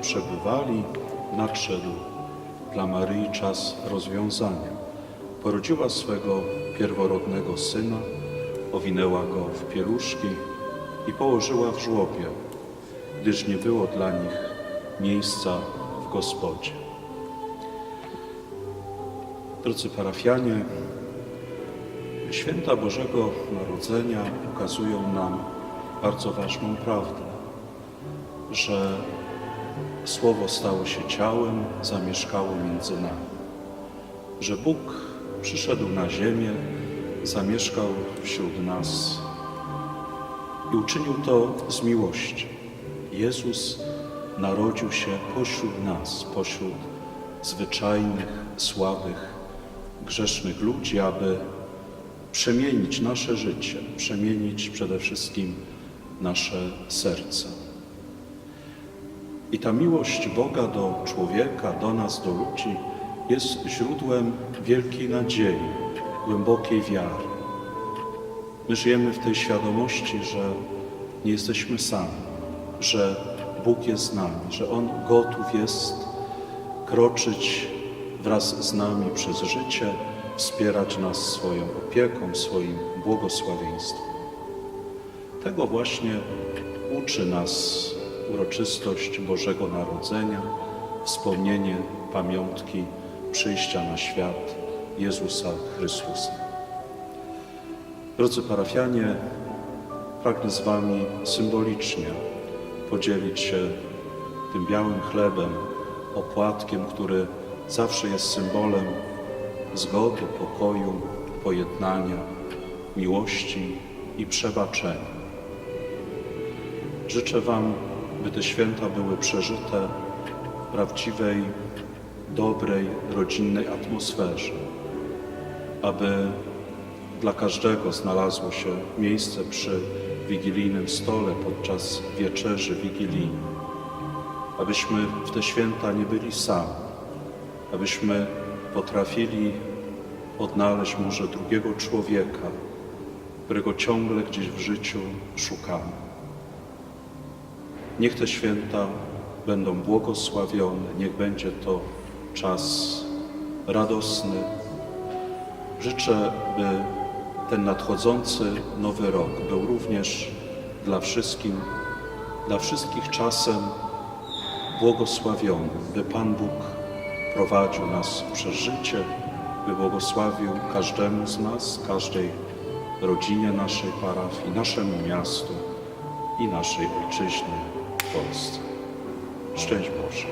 przebywali, nadszedł dla Maryi czas rozwiązania. Porodziła swego pierworodnego syna, owinęła go w pieluszki i położyła w żłobie, gdyż nie było dla nich miejsca w gospodzie. Drodzy parafianie, święta Bożego Narodzenia ukazują nam bardzo ważną prawdę, że Słowo stało się ciałem, zamieszkało między nami, że Bóg przyszedł na ziemię, zamieszkał wśród nas i uczynił to z miłości. Jezus narodził się pośród nas, pośród zwyczajnych, słabych, grzesznych ludzi, aby przemienić nasze życie, przemienić przede wszystkim nasze serce. I ta miłość Boga do człowieka, do nas, do ludzi jest źródłem wielkiej nadziei, głębokiej wiary. My żyjemy w tej świadomości, że nie jesteśmy sami, że Bóg jest z nami, że On gotów jest kroczyć wraz z nami przez życie, wspierać nas swoją opieką, swoim błogosławieństwem. Tego właśnie uczy nas uroczystość Bożego Narodzenia, wspomnienie pamiątki przyjścia na świat Jezusa Chrystusa. Drodzy parafianie, pragnę z Wami symbolicznie podzielić się tym białym chlebem, opłatkiem, który zawsze jest symbolem zgody, pokoju, pojednania, miłości i przebaczenia. Życzę Wam, by te święta były przeżyte w prawdziwej, dobrej, rodzinnej atmosferze, aby dla każdego znalazło się miejsce przy wigilijnym stole podczas wieczerzy wigilijnej, abyśmy w te święta nie byli sami, abyśmy potrafili odnaleźć może drugiego człowieka, którego ciągle gdzieś w życiu szukamy. Niech te święta będą błogosławione, niech będzie to czas radosny. Życzę, by ten nadchodzący nowy rok był również dla wszystkim, dla wszystkich czasem błogosławiony, by Pan Bóg prowadził nas przez życie, by błogosławił każdemu z nas, każdej rodzinie naszej parafii, naszemu miastu i naszej ojczyźnie w Polsce. Szczęść Boże.